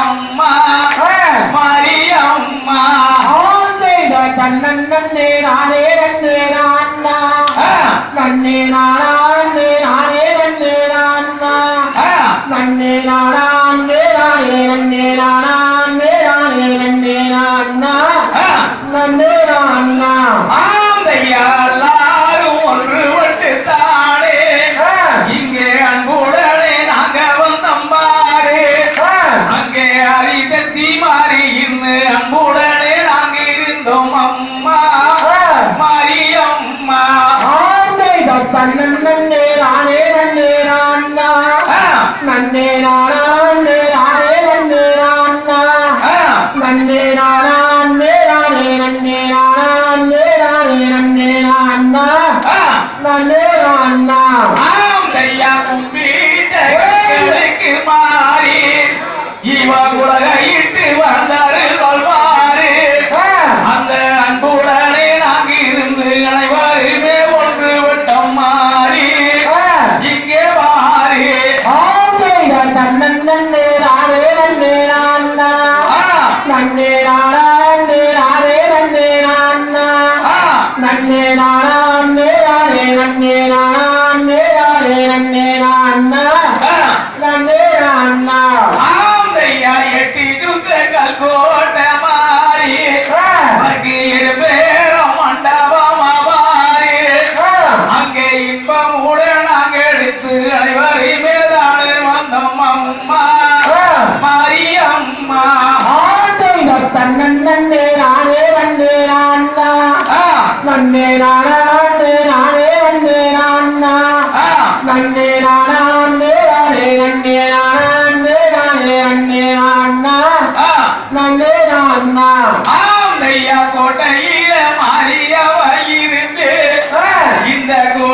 மரியம்மா மரியம்மா. ஆந்தேத தன்னே நானே நன்னே நான் நன்னே மாரியம்மா மாரியம்மா. ஆண்டை தன்னன் நன்னே நானே நன்னே நான்னா. நன்னே நானா நன்னே நானே நன்னே நான்னா. நன்னே நானா நன்னே நானே உலக இட்டு வந்தா నన్నే నారాయణే నారే నన్నే నాన్న. నన్నే నారాయణే నారే నన్నే నాన్న. கண்ணன் வந்தே நானே வந்தே நான்னா வந்தே நானா வந்து நானே வந்தே நான்னா வந்தே நானா வந்து நானே வந்தே நானா வந்து நானே வந்தே நான்னா வந்தே நான்னா ஆம் கோட்டையில மாறியவா இருந்து இந்த கோ